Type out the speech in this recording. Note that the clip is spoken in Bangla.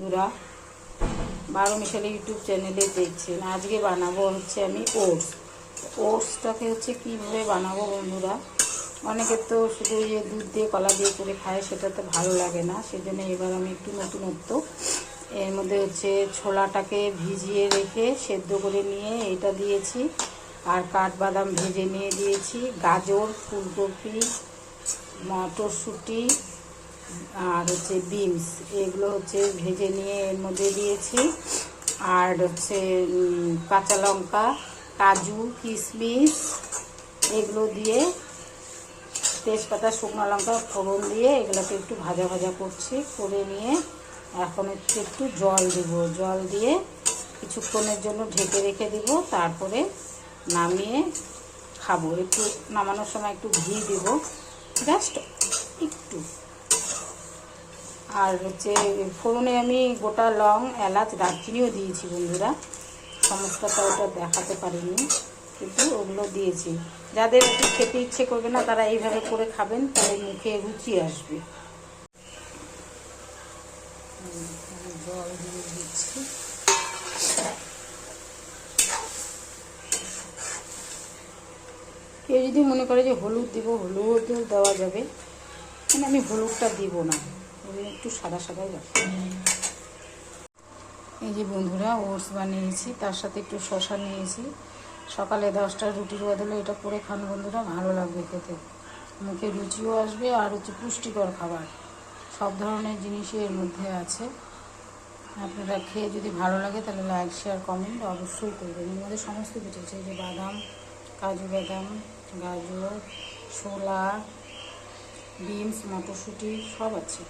বন্ধুরা, বারো মিশালি ইউটিউব চ্যানেলে দেখছেন। আজকে বানাবো হচ্ছে আমি ওটস। ওটসটাকে হচ্ছে কীভাবে বানাবো বন্ধুরা? অনেকে তো শুধু ইয়ে দুধ দিয়ে, কলা দিয়ে করে খায়, সেটা তো ভালো লাগে না। সেজন্য এবার আমি একটু নতুনত্ব এর মধ্যে হচ্ছে ছোলাটাকে ভিজিয়ে রেখে সেদ্ধ করে নিয়ে এটা দিয়েছি। আর কাঠবাদাম ভেজে নিয়ে দিয়েছি। গাজর, ফুলকপি, মটরশুঁটি আর হচ্ছে বিনস, এগুলো হচ্ছে ভেজে নিয়ে এর মধ্যে দিয়েছি। আর হচ্ছে কাঁচা লঙ্কা, কাজু কিশমিশ এগুলো দিয়ে তেজপাতা, শুকনো লঙ্কা, ফোড়ন দিয়ে এগুলোকে একটু ভাজা ভাজা করছি, করে নিয়ে এখন একটু একটু জল দেব। জল দিয়ে কিছুক্ষণের জন্য ঢেকে রেখে দিব, তারপরে নামিয়ে খাব। একটু নামানোর সময় একটু ঘি দেব। জাস্ট একটু। আর হচ্ছে ফোড়নে আমি গোটা লং, এলাচ, দারচিনিও দিয়েছি বন্ধুরা। সমস্তটা ওটা দেখাতে পারিনি, কিন্তু ওগুলো দিয়েছি। যাদের একটু খেতে ইচ্ছে করবে না, তারা এইভাবে করে খাবেন, তাহলে মুখে রুচি আসবে। কেউ যদি মনে করে যে হলুদ দিব, হলুদও দেওয়া যাবে। মানে আমি হলুদটা দিব না। আমি একটু সাদা সাদাই রাখি এই যে বন্ধুরা, ওটস বানিয়েছি, তার সাথে একটু শশা নিয়েছি। সকালে দশটা রুটির বদলে এটা করে খান বন্ধুরা, ভালো লাগবে খেতে। মুখে রুচিও আসবে আর হচ্ছে পুষ্টিকর খাবার। সব ধরনের জিনিসই এর মধ্যে আছে। আপনারা খেয়ে যদি ভালো লাগে তাহলে লাইক শেয়ার কমেন্ট অবশ্যই করবেন। এর মধ্যে সমস্ত কিছু আছে যে বাদাম, কাজু বাদাম, গাজর, ছোলা, বিনস, মটরশুঁটি সব আছে।